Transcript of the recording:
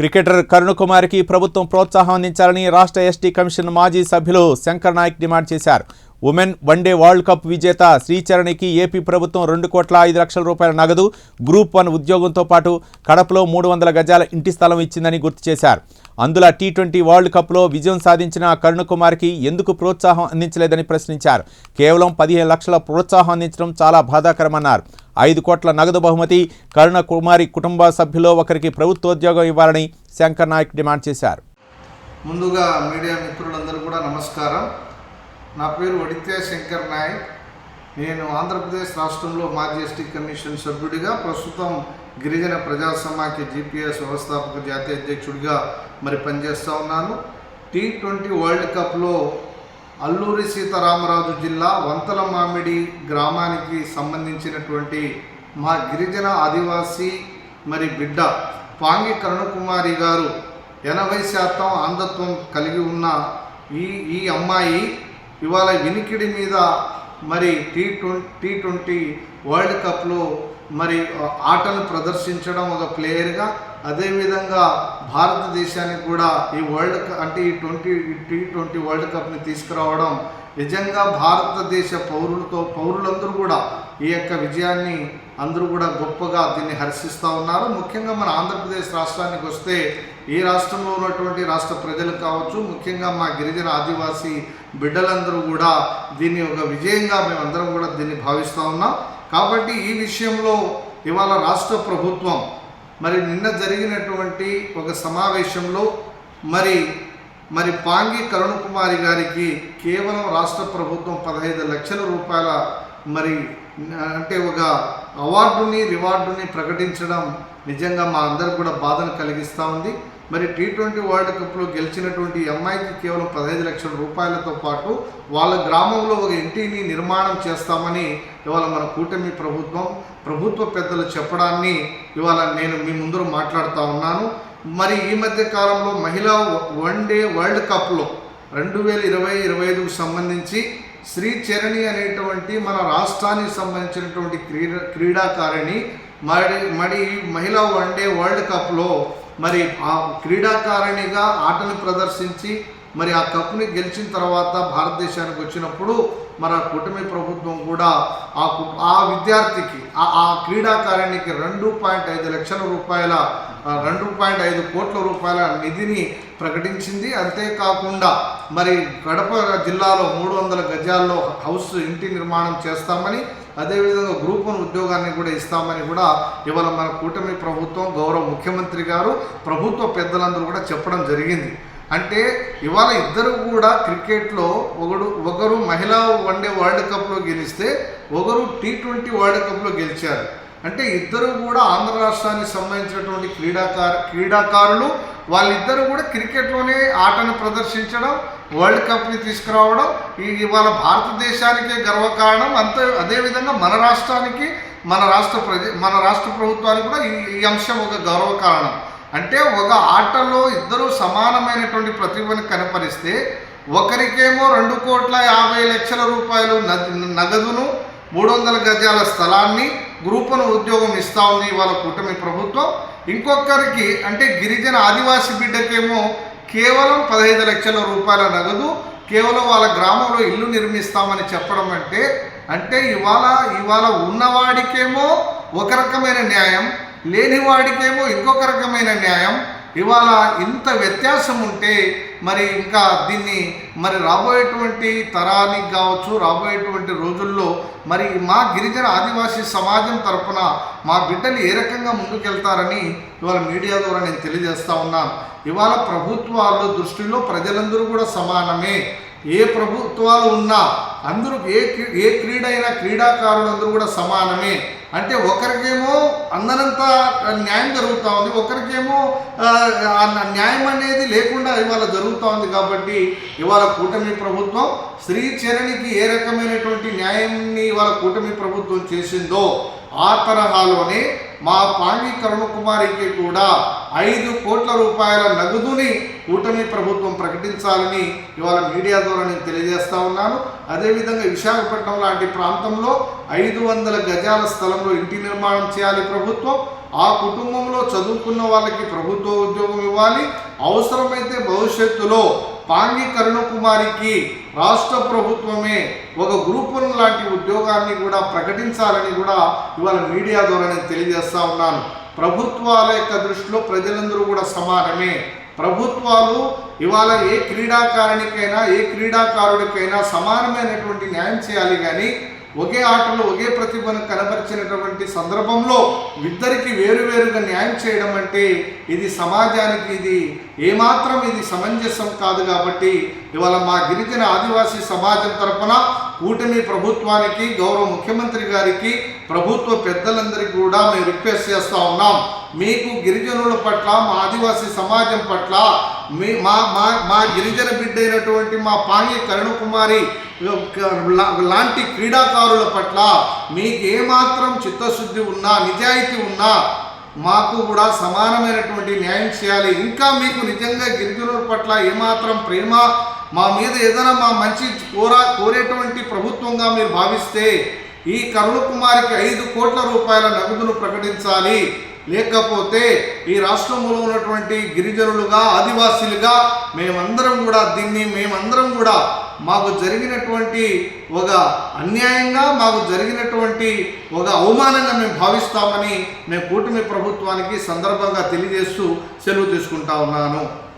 Cricketer Karun కుమార్కి ప్రభుత్వం ప్రోత్సాహం అందించాలని రాష్ట్ర ఎస్టీ కమిషన్ మాజీ సభ్యులు శంకర్ నాయక్ డిమాండ్ చేశారు. Women one day world cup విజేత శ్రీచరణికి ఏపీ ప్రభుత్వం రెండు కోట్ల ఐదు లక్షల రూపాయల నగదు గ్రూప్ వన్ ఉద్యోగంతో పాటు కడపలో మూడు వందల గజాల ఇంటి స్థలం ఇచ్చిందని గుర్తు చేశారు. అందులో టీ ట్వంటీ వరల్డ్ కప్లో విజయం సాధించిన కరుణ్ కుమార్కి ఎందుకు ప్రోత్సాహం అందించలేదని ప్రశ్నించారు. కేవలం పదిహేను లక్షల ప్రోత్సాహం అందించడం చాలా బాధాకరమన్నారు. ఐదు కోట్ల నగదు బహుమతి కరుణ కుమారి కుటుంబ సభ్యులో ఒకరికి ప్రభుత్వోద్యోగం ఇవ్వాలని శంకర్ నాయక్ డిమాండ్ చేశారు. ముందుగా మీడియా మిత్రులందరూ కూడా నమస్కారం. నా పేరు వడిత్య శంకర్ నాయక్. నేను ఆంధ్రప్రదేశ్ రాష్ట్రంలో మాజీ ఎస్టీ కమిషన్ సభ్యుడిగా ప్రస్తుతం గిరిజన ప్రజా సమాఖ్య జీపీఎస్ వ్యవస్థాపక జాతీయ అధ్యక్షుడిగా మరి పనిచేస్తూ ఉన్నాను. టీ ట్వంటీ వరల్డ్ కప్లో అల్లూరి సీతారామరాజు జిల్లా వంతల మామిడి గ్రామానికి సంబంధించినటువంటి మా గిరిజన ఆదివాసీ మరి బిడ్డ పాంగి కరుణకుమారి గారు ఎనభై శాతం అంధత్వం కలిగి ఉన్న ఈ ఈ అమ్మాయి ఇవాళ వినికిడి మీద మరి T twenty T twenty world కప్లో మరి ఆటను ప్రదర్శించడం ఒక ప్లేయర్గా అదేవిధంగా భారతదేశానికి కూడా ఈ వరల్డ్ కప్ అంటే ఈ ట్వంటీ టీ ట్వంటీ వరల్డ్ కప్ని తీసుకురావడం నిజంగా భారతదేశ పౌరులతో పౌరులందరూ కూడా ఈ యొక్క విజయాన్ని అందరూ కూడా గొప్పగా దీన్ని హర్షిస్తూ ఉన్నారు. ముఖ్యంగా మన ఆంధ్రప్రదేశ్ రాష్ట్రానికి వస్తే ఈ రాష్ట్రంలో ఉన్నటువంటి రాష్ట్ర ప్రజలు కావచ్చు ముఖ్యంగా మా గిరిజన ఆదివాసీ బిడ్డలందరూ కూడా దీన్ని ఒక విజయంగా మేమందరం కూడా దీన్ని భావిస్తూ ఉన్నాం. కాబట్టి ఈ విషయంలో ఇవాళ రాష్ట్ర ప్రభుత్వం మరి నిన్న జరిగినటువంటి ఒక సమావేశంలో మరి మరి పాంగి కరుణ్ కుమారి గారికి కేవలం రాష్ట్ర ప్రభుత్వం పదహైదు లక్షల రూపాయల మరి అంటే ఒక అవార్డుని రివార్డుని ప్రకటించడం నిజంగా మా అందరికి కూడా బాధను కలిగిస్తూ ఉంది. మరి టీ ట్వంటీ వరల్డ్ కప్లో గెలిచినటువంటి అమ్మాయికి కేవలం పదహైదు లక్షల రూపాయలతో పాటు వాళ్ళ గ్రామంలో ఒక ఇంటిని నిర్మాణం చేస్తామని ఇవాళ మన కూటమి ప్రభుత్వం ప్రభుత్వ పెద్దలు చెప్పడాన్ని ఇవాళ నేను మీ ముందర మాట్లాడుతూ ఉన్నాను. మరి ఈ మధ్య కాలంలో మహిళా వన్ డే వరల్డ్ కప్లో రెండు వేల ఇరవై ఇరవై ఐదుకు సంబంధించి శ్రీ చరణి అనేటువంటి మన రాష్ట్రానికి సంబంధించినటువంటి క్రీడ క్రీడాకారిణి మరి మరి మహిళా వన్ డే వరల్డ్ కప్లో మరి ఆ క్రీడాకారిణిగా ఆటలు ప్రదర్శించి మరి ఆ కప్ని గెలిచిన తర్వాత భారతదేశానికి వచ్చినప్పుడు మన కూటమి ప్రభుత్వం కూడా ఆ కు- ఆ విద్యార్థికి ఆ క్రీడాకారిణికి రెండు పాయింట్ ఐదు లక్షల రూపాయల రెండు పాయింట్ ఐదు కోట్ల రూపాయల నిధిని ప్రకటించింది. అంతేకాకుండా మరి కడప జిల్లాలో మూడు వందల గజాల్లో హౌస్ ఇంటి నిర్మాణం చేస్తామని అదేవిధంగా గ్రూప్ వన్ ఉద్యోగాన్ని కూడా ఇస్తామని కూడా ఇవాళ మన కూటమి ప్రభుత్వం గౌరవ ముఖ్యమంత్రి గారు ప్రభుత్వ పెద్దలందరూ కూడా చెప్పడం జరిగింది. అంటే ఇవాళ ఇద్దరు కూడా క్రికెట్లో ఒకడు ఒకరు మహిళా వన్డే వరల్డ్ కప్లో గెలిస్తే ఒకరు టీ ట్వంటీ వరల్డ్ కప్లో గెలిచారు. అంటే ఇద్దరు కూడా ఆంధ్ర రాష్ట్రానికి సంబంధించినటువంటి క్రీడాకారు క్రీడాకారులు వాళ్ళిద్దరూ కూడా క్రికెట్లోనే ఆటను ప్రదర్శించడం వరల్డ్ కప్ని తీసుకురావడం ఈ ఇవాళ భారతదేశానికే గర్వకారణం. అంతే అదేవిధంగా మన రాష్ట్రానికి మన రాష్ట్ర ప్రజ మన రాష్ట్ర ప్రభుత్వానికి కూడా ఈ ఈ అంశం ఒక గర్వకారణం. అంటే ఒక ఆటలో ఇద్దరు సమానమైనటువంటి ప్రతిభను కనపరిస్తే ఒకరికేమో రెండు కోట్ల యాభై లక్షల రూపాయలు నగదును మూడు వందల గజాల స్థలాన్ని గ్రూపును ఉద్యోగం ఇస్తూ ఉంది ఇవాళ కూటమి ప్రభుత్వం. ఇంకొకరికి అంటే గిరిజన ఆదివాసీ బిడ్డకేమో కేవలం పదహైదు లక్షల రూపాయల నగదు కేవలం వాళ్ళ గ్రామంలో ఇల్లు నిర్మిస్తామని చెప్పడం అంటే అంటే ఇవాళ ఇవాళ ఉన్నవాడికేమో ఒక రకమైన న్యాయం లేనివాడికేమో ఇంకొక రకమైన న్యాయం. ఇవాళ ఇంత వ్యత్యాసం ఉంటే మరి ఇంకా దీన్ని మరి రాబోయేటువంటి తరానికి కావచ్చు రాబోయేటువంటి రోజుల్లో మరి మా గిరిజన ఆదివాసీ సమాజం తరఫున మా బిడ్డలు ఏ రకంగా ముందుకెళ్తారని ఇవాళ మీడియా ద్వారా నేను తెలియజేస్తా ఉన్నాను. ఇవాళ ప్రభుత్వాల దృష్టిలో ప్రజలందరూ కూడా సమానమే. ఏ ప్రభుత్వాలు ఉన్నా అందరూ ఏ ఏ క్రీడ అయినా క్రీడాకారులందరూ కూడా సమానమే. అంటే ఒకరికేమో అందనంత న్యాయం జరుగుతూ ఉంది ఒకరికేమో న్యాయం అనేది లేకుండా ఇవాళ జరుగుతూ ఉంది కాబట్టి ఇవాళ కూటమి ప్రభుత్వం శ్రీ చరణికి ఏ రకమైనటువంటి న్యాయాన్ని ఇవాళ కూటమి ప్రభుత్వం చేసిందో ఆ తరహాలోనే మా పాంగి కరుణ కుమారికి కూడా ఐదు కోట్ల రూపాయల నగదుని కూటమి ప్రభుత్వం ప్రకటించాలని ఇవాళ మీడియా ద్వారా నేను తెలియజేస్తా ఉన్నాను. అదేవిధంగా విశాఖపట్నం లాంటి ప్రాంతంలో ఐదు వందల గజాల స్థలంలో ఇంటి నిర్మాణం చేయాలి ప్రభుత్వం. ఆ కుటుంబంలో చదువుకున్న వాళ్ళకి ప్రభుత్వ ఉద్యోగం ఇవ్వాలి. అవసరమైతే భవిష్యత్తులో పాంగి కరుణకుమారికి రాష్ట్ర ప్రభుత్వమే ఒక గ్రూప్ లాంటి ఉద్యోగాన్ని కూడా ప్రకటించాలని కూడా ఇవాళ మీడియా ద్వారా నేను తెలియజేస్తా ఉన్నాను. ప్రభుత్వాల యొక్క దృష్టిలో ప్రజలందరూ కూడా సమానమే. ప్రభుత్వాలు ఇవాళ ఏ క్రీడాకారునికైనా ఏ క్రీడాకారుడికైనా సమానమైనటువంటి న్యాయం చేయాలి కానీ ఒకే ఆటలో ఒకే ప్రతిభను కనబరిచినటువంటి సందర్భంలో ఇద్దరికి వేరువేరుగా న్యాయం చేయడం అంటే ఇది సమాజానికి ఇది ఏమాత్రం ఇది సమంజసం కాదు కాబట్టి ఇవాళ మా గిరిజన ఆదివాసీ సమాజం తరపున కూటమి ప్రభుత్వానికి గౌరవ ముఖ్యమంత్రి గారికి ప్రభుత్వ పెద్దలందరికీ కూడా మేము రిక్వెస్ట్ చేస్తూ ఉన్నాం. మీకు గిరిజనుల పట్ల మా ఆదివాసీ సమాజం పట్ల మీ మా మా మా గిరిజన బిడ్డ అయినటువంటి మా పాంగి కరుణకుమారి లాంటి క్రీడాకారుల పట్ల మీకు ఏమాత్రం చిత్తశుద్ధి ఉన్నా నిజాయితీ ఉన్నా మాకు కూడా సమానమైనటువంటి న్యాయం చేయాలి. ఇంకా మీకు నిజంగా గిరిజనుల పట్ల ఏమాత్రం ప్రేమ మా మీద ఏదైనా మా మంచి కోరా కోరేటువంటి ప్రభుత్వంగా మీరు భావిస్తే ఈ కరుణకుమారికి ఐదు కోట్ల రూపాయల నగదును ప్రకటించాలి. లేకపోతే ఈ రాష్ట్రంలో ఉన్నటువంటి గిరిజనులుగా ఆదివాసీలుగా మేమందరం కూడా దీన్ని మేమందరం కూడా మాకు జరిగినటువంటి ఒక అన్యాయంగా మాకు జరిగినటువంటి ఒక అవమానంగా మేము భావిస్తామని మేము కూటమి ప్రభుత్వానికి సందర్భంగా తెలియజేస్తూ సెలవు తీసుకుంటా ఉన్నాను.